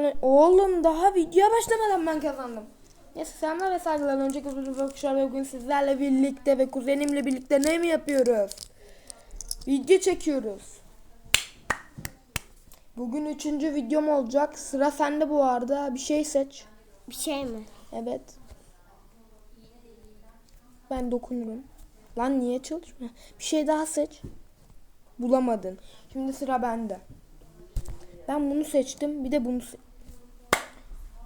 başlamadan oğlum daha video başlamadan ben kazandım. Neyse selamlar ve saygılar. Önceki uzun bakışlar ve bugün sizlerle birlikte ve kuzenimle birlikte ne mi yapıyoruz? Video çekiyoruz. Bugün üçüncü videom olacak. Sıra sende bu arada. Bir şey seç. Bir şey mi? Evet. Ben dokunurum. Lan niye çalışmıyor? Bir şey daha seç. Bulamadın. Şimdi sıra bende. Ben bunu seçtim. Bir de bunu se-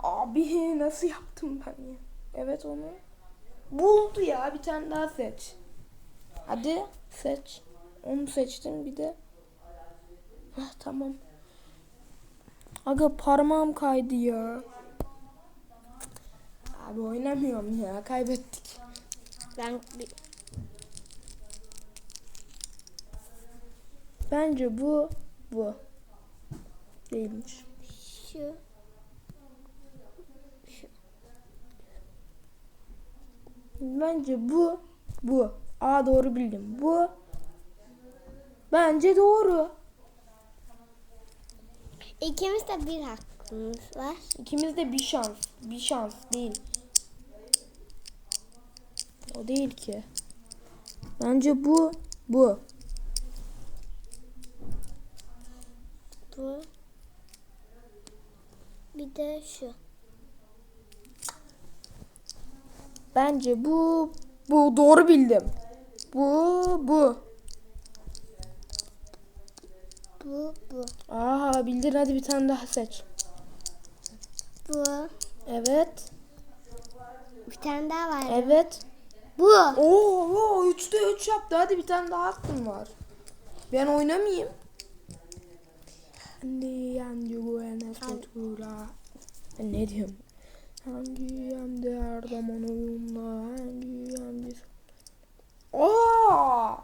Abi nasıl yaptım ben ya? Evet onu. Buldu ya. Bir tane daha seç. Hadi seç. Onu seçtim bir de. Heh, tamam. Aga parmağım kaydı ya. Abi oynamıyorum ya. Kaybettik. Ben. Bence bu bu. Değilmiş. şu Bence bu bu. Aa doğru bildim. Bu bence doğru. ikimiz de bir hakkımız var. İkimiz de bir şans. Bir şans değil. O değil ki. Bence bu bu. Bu. Bir de şu. Bence bu bu doğru bildim. Bu bu. Bu, bu. Aha bildin hadi bir tane daha seç. Bu. Evet. Bir tane daha var. Evet. Bu. Oo, oo 3'te 3 yaptı. Hadi bir tane daha hakkım var. Ben oynamayayım. Ne diyorum? Hangi yanda her zaman oyunla? Hangi yancı? Aa!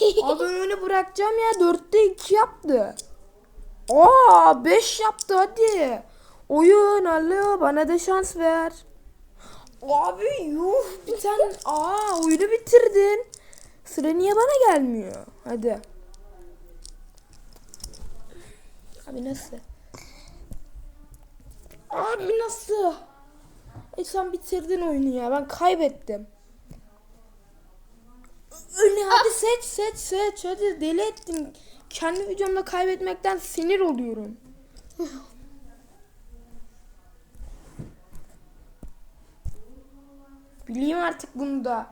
Ben oyunu bırakacağım ya. 4'te 2 yaptı. Aa 5 yaptı hadi. Oyun alo bana da şans ver. Abi yuh bir tane aa oyunu bitirdin. Sıra niye bana gelmiyor? Hadi. Abi nasıl? Abi nasıl? E sen bitirdin oyunu ya. Ben kaybettim. Öyle hadi seç seç seç. Hadi deli ettin. Kendi videomda kaybetmekten sinir oluyorum. Bileyim artık bunu da.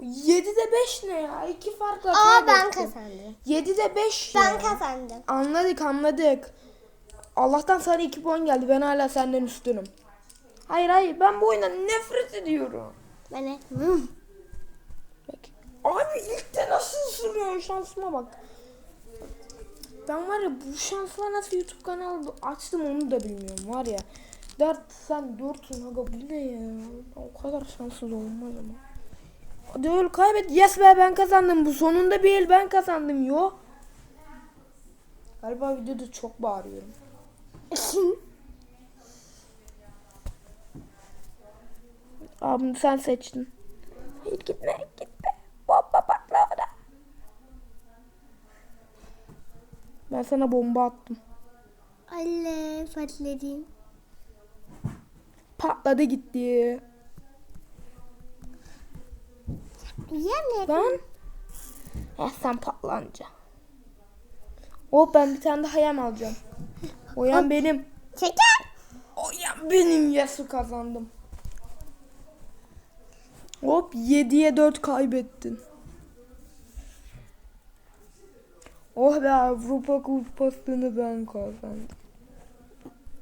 7'de 5 ne ya? İki farkla Aa ben kaybettim. kazandım. 7'de 5 Ben ya. kazandım. Anladık anladık. Allah'tan sana 2 puan geldi. Ben hala senden üstünüm. Hayır hayır ben bu oyundan nefret ediyorum. Ben de. Bak. Abi ilkte nasıl ısırıyorsun şansıma bak. Ben var ya bu şansla nasıl YouTube kanalı açtım onu da bilmiyorum var ya. Dört sen dörtün aga bu ne ya? O kadar şanssız olmaz ama. Hadi öl kaybet. Yes be ben kazandım. Bu sonunda bir el ben kazandım. Yo. Galiba videoda çok bağırıyorum. Abim sen seçtin. Hayır gitme gitme. Bomba patla orada. Ben sana bomba attım. Allah patladım. Patladı gitti. Yemek. Lan. Eh sen patlanca. Hop ben bir tane daha yem alacağım. O yem benim. Çeker. O yem benim. Yasu kazandım. Hop 7'ye 4 kaybettin. Oh be Avrupa Kupası'nı ben kazandım.